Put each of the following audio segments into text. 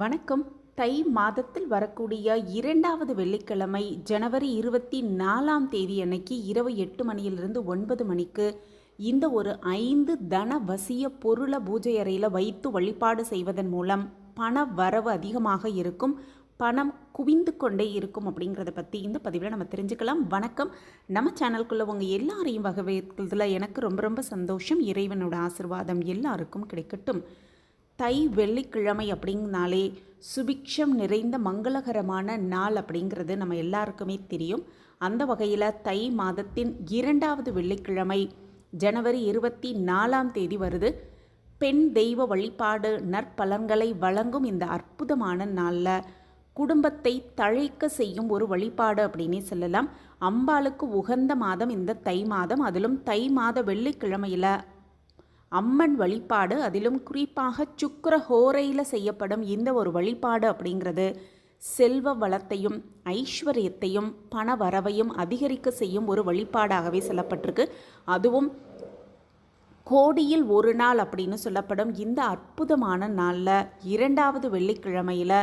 வணக்கம். தை மாதத்தில் வரக்கூடிய இரண்டாவது வெள்ளிக்கிழமை ஜனவரி இருபத்தி நாலாம் தேதி அன்னைக்கு இரவு எட்டு மணியிலிருந்து ஒன்பது மணிக்கு இந்த ஒரு ஐந்து தன வசிய பொருளை பூஜை அறையில் வைத்து வழிபாடு செய்வதன் மூலம் பண வரவு அதிகமாக இருக்கும் பணம் குவிந்து கொண்டே இருக்கும் அப்படிங்கிறத பற்றி இந்த பதிவில் நம்ம தெரிஞ்சுக்கலாம். வணக்கம். நம்ம சேனலுக்குள்ளே உங்கள் எல்லாரையும் வகவேற்கிறதுல எனக்கு ரொம்ப ரொம்ப சந்தோஷம். இறைவனோட ஆசிர்வாதம் எல்லாருக்கும் கிடைக்கட்டும். தை வெள்ளிக்கிழமை அப்படிங்கனாலே சுபிக்ஷம் நிறைந்த மங்களகரமான நாள் அப்படிங்கிறது நம்ம எல்லாருக்குமே தெரியும். அந்த வகையில் தை மாதத்தின் இரண்டாவது வெள்ளிக்கிழமை ஜனவரி இருபத்தி நாலாம் தேதி வருது. பெண் தெய்வ வழிபாடு நற்பலன்களை வழங்கும் இந்த அற்புதமான நாளில் குடும்பத்தை தழைக்க செய்யும் ஒரு வழிபாடு அப்படின்னே சொல்லலாம். அம்பாளுக்கு உகந்த மாதம் இந்த தை மாதம். அதிலும் தை மாத வெள்ளிக்கிழமையில் அம்மன் வழிபாடு அதிலும் குறிப்பாக சுக்கர ஹோரையில் செய்யப்படும் இந்த ஒரு வழிபாடு அப்படிங்கிறது செல்வ வளத்தையும் ஐஸ்வர்யத்தையும் பண வரவையும் அதிகரிக்க செய்யும் ஒரு வழிபாடாகவே சொல்லப்பட்டிருக்கு. அதுவும் கோடியில் ஒரு நாள் அப்படின்னு சொல்லப்படும் இந்த அற்புதமான நாளில் இரண்டாவது வெள்ளிக்கிழமையில்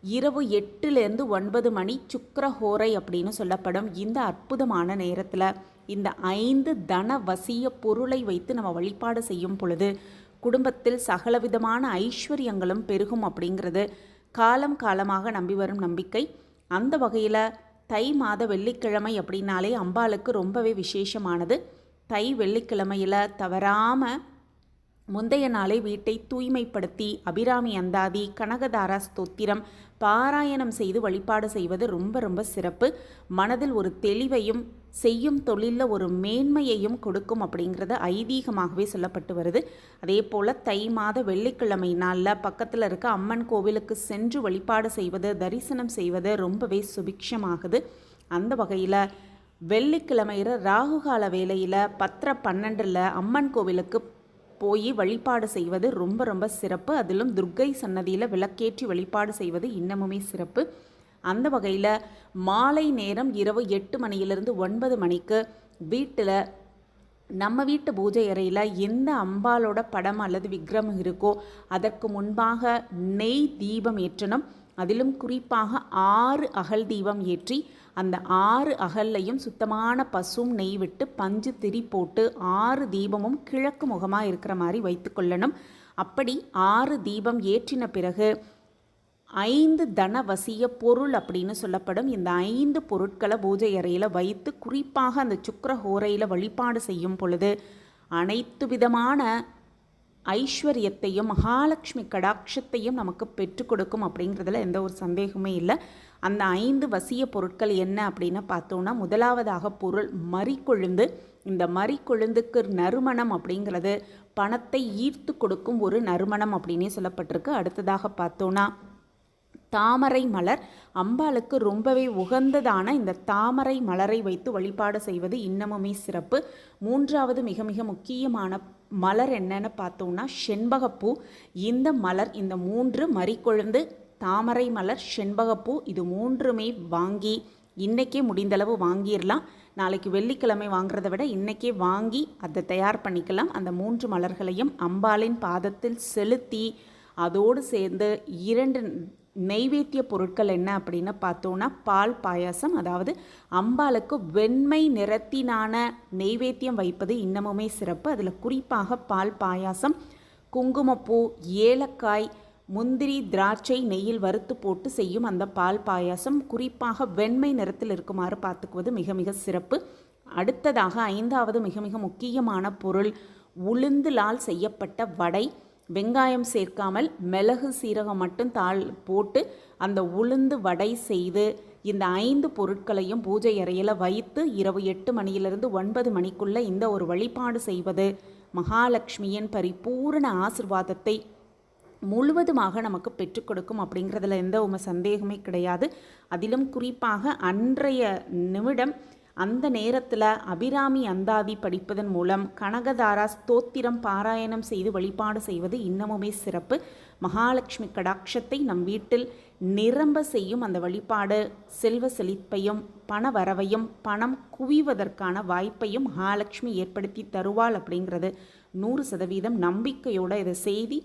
இரவு எட்டுலேருந்து ஒன்பது மணி சுக்கரஹோரை அப்படின்னு சொல்லப்படும் இந்த அற்புதமான நேரத்தில் இந்த ஐந்து தன வசிய பொருளை வைத்து நம்ம வழிபாடு செய்யும் பொழுது குடும்பத்தில் சகலவிதமான ஐஸ்வர்யங்களும் பெருகும் அப்படிங்கிறது காலம் காலமாக நம்பி வரும் நம்பிக்கை. அந்த வகையில் தை மாத வெள்ளிக்கிழமை அப்படின்னாலே அம்பாளுக்கு ரொம்பவே விசேஷமானது. தை வெள்ளிக்கிழமையில் தவறாமல் முந்தைய நாளை வீட்டை தூய்மைப்படுத்தி அபிராமி அந்தாதி கனகதாரா ஸ்தோத்திரம் பாராயணம் செய்து வழிபாடு செய்வது ரொம்ப ரொம்ப சிறப்பு. மனதில் ஒரு தெளிவையும் செய்யும் தொழிலில் ஒரு மேன்மையையும் கொடுக்கும் அப்படிங்கிறது ஐதீகமாகவே சொல்லப்பட்டு வருது. அதே போல் தை மாத வெள்ளிக்கிழமை நாளில் பக்கத்தில் இருக்க அம்மன் கோவிலுக்கு சென்று வழிபாடு செய்வது தரிசனம் செய்வது ரொம்பவே சுபிக்ஷமாகுது. அந்த வகையில் வெள்ளிக்கிழமையிற ராகுகால வேலையில் பத்திர பன்னெண்டில் அம்மன் கோவிலுக்கு போய் வழிபாடு செய்வது ரொம்ப ரொம்ப சிறப்பு. அதிலும் துர்க்கை சன்னதியில் விளக்கேற்றி வழிபாடு செய்வது இன்னமுமே சிறப்பு. அந்த வகையில் மாலை நேரம் இரவு எட்டு மணியிலிருந்து ஒன்பது மணிக்கு வீட்டில் நம்ம வீட்டு பூஜை அறையில் எந்த அம்பாலோட படம் அல்லது விக்ரமம் இருக்கோ அதற்கு முன்பாக நெய் தீபம் ஏற்றணும். அதிலும் குறிப்பாக ஆறு அகல் தீபம் ஏற்றி அந்த ஆறு அகல்லையும் சுத்தமான பசும் நெய் விட்டு பஞ்சு திரி போட்டு ஆறு தீபமும் கிழக்கு முகமாக இருக்கிற மாதிரி வைத்துக்கொள்ளணும் அப்படி ஆறு தீபம் ஏற்றின பிறகு ஐந்து தனவசிய பொருள் அப்படின்னு சொல்லப்படும். இந்த ஐந்து பொருட்களை பூஜை அறையில் வைத்து குறிப்பாக அந்த சுக்கர ஹோரையில் வழிபாடு செய்யும் பொழுது அனைத்து விதமான ஐஸ்வர்யத்தையும் மகாலட்சுமி கடாட்சத்தையும் நமக்கு பெற்றுக் கொடுக்கும் அப்படிங்கிறதுல எந்த ஒரு சந்தேகமே இல்லை. அந்த ஐந்து வசிய பொருட்கள் என்ன அப்படின்னு பார்த்தோன்னா முதலாவதாக பொருள் மறிக்கொழுந்து இந்த மறிக்கொழுந்துக்கு நறுமணம் அப்படிங்கிறது பணத்தை ஈர்த்து கொடுக்கும் ஒரு நறுமணம் அப்படின்னே சொல்லப்பட்டிருக்கு. அடுத்ததாக பார்த்தோன்னா தாமரை மலர் அம்பாளுக்கு ரொம்பவே உகந்ததான இந்த தாமரை மலரை வைத்து வழிபாடு செய்வது இன்னமுமே சிறப்பு. மூன்றாவது மிக மிக முக்கியமான மலர் என்னன்னு பார்த்தோம்னா செண்பகப்பூ. இந்த மலர் இந்த மூன்று மறிக்கொழுந்து தாமரை மலர் செண்பகப்பூ இது மூன்றுமே வாங்கி இன்றைக்கே முடிந்தளவு வாங்கிடலாம். நாளைக்கு வெள்ளிக்கிழமை வாங்குறத விட இன்றைக்கே வாங்கி அதை தயார் பண்ணிக்கலாம். அந்த மூன்று மலர்களையும் அம்பாளின் பாதத்தில் செலுத்தி அதோடு சேர்ந்து இரண்டு நெய்வேத்திய பொருட்கள் என்ன அப்படின்னு பார்த்தோன்னா பால் பாயாசம் அதாவது அம்பாளுக்கு வெண்மை நிறத்தினான நெய்வேத்தியம் வைப்பது இன்னமுமே சிறப்பு. அதில் குறிப்பாக பால் பாயாசம் குங்குமப்பூ ஏலக்காய் முந்திரி திராட்சை நெய்யில் வறுத்து போட்டு செய்யும் அந்த பால் பாயாசம். குறிப்பாக வெண்மை நிறத்தில் இருக்குமாறு பார்த்துக்குவது மிக மிக சிறப்பு. அடுத்ததாக ஐந்தாவது மிக மிக முக்கியமான பொருள் உளுந்துலால் செய்யப்பட்ட வடை. வெங்காயம் சேர்க்காமல் மிளகு சீரகம் மட்டும் தாள் போட்டு அந்த உளுந்து வடை செய்து இந்த ஐந்து பொருட்களையும் பூஜை அறையில் வைத்து இரவு எட்டு மணியிலிருந்து ஒன்பது மணிக்குள்ளே இந்த ஒரு வழிபாடு செய்வது மகாலட்சுமியின் பரிபூரண ஆசிர்வாதத்தை முழுவதுமாக நமக்கு பெற்றுக் கொடுக்கும் அப்படிங்கிறதுல எந்த ஒரு சந்தேகமே கிடையாது. அதிலும் குறிப்பாக அன்றைய நிமிடம் அந்த நேரத்தில் அபிராமி அந்தாதி படிப்பதன் மூலம் கனகதாரா ஸ்தோத்திரம் பாராயணம் செய்து வழிபாடு செய்வது இன்னமுமே சிறப்பு. மகாலட்சுமி கடாட்சத்தை நம் வீட்டில் நிரம்ப செய்யும் அந்த வழிபாடு செல்வ செழிப்பையும் பண வரவையும் பணம் குவிவதற்கான வாய்ப்பையும் மகாலட்சுமி ஏற்படுத்தி தருவாள் அப்படிங்கிறது. நூறு சதவீதம் நம்பிக்கையோட இதை செய்தி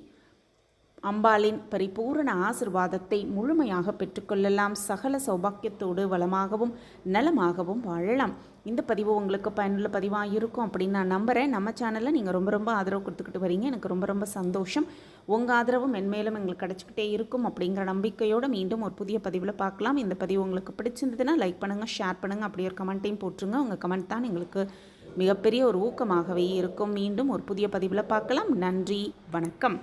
அம்பாளின் பரிபூரண ஆசிர்வாதத்தை முழுமையாக பெற்றுக்கொள்ளலாம். சகல சௌபாக்கியத்தோடு வளமாகவும் நலமாகவும் வாழலாம். இந்த பதிவு உங்களுக்கு பயனுள்ள பதிவாக இருக்கும் அப்படின்னு நான் நம்புகிறேன் நம்ம சேனலில் நீங்கள் ரொம்ப ரொம்ப ஆதரவு கொடுத்துக்கிட்டு வரீங்க. எனக்கு ரொம்ப ரொம்ப சந்தோஷம். உங்கள் ஆதரவு மென்மேலும் எங்களுக்கு கிடச்சிக்கிட்டே இருக்கும் அப்படிங்கிற நம்பிக்கையோடு மீண்டும் ஒரு புதிய பதிவில் பார்க்கலாம். இந்த பதிவு உங்களுக்கு பிடிச்சிருந்ததுன்னா லைக் பண்ணுங்கள் ஷேர் பண்ணுங்கள் அப்படி ஒரு கமெண்ட்டையும் போட்டுருங்க. உங்கள் கமெண்ட் தான் எங்களுக்கு மிகப்பெரிய ஒரு ஊக்கமாகவே இருக்கும். மீண்டும் ஒரு புதிய பதிவில் பார்க்கலாம். நன்றி வணக்கம்.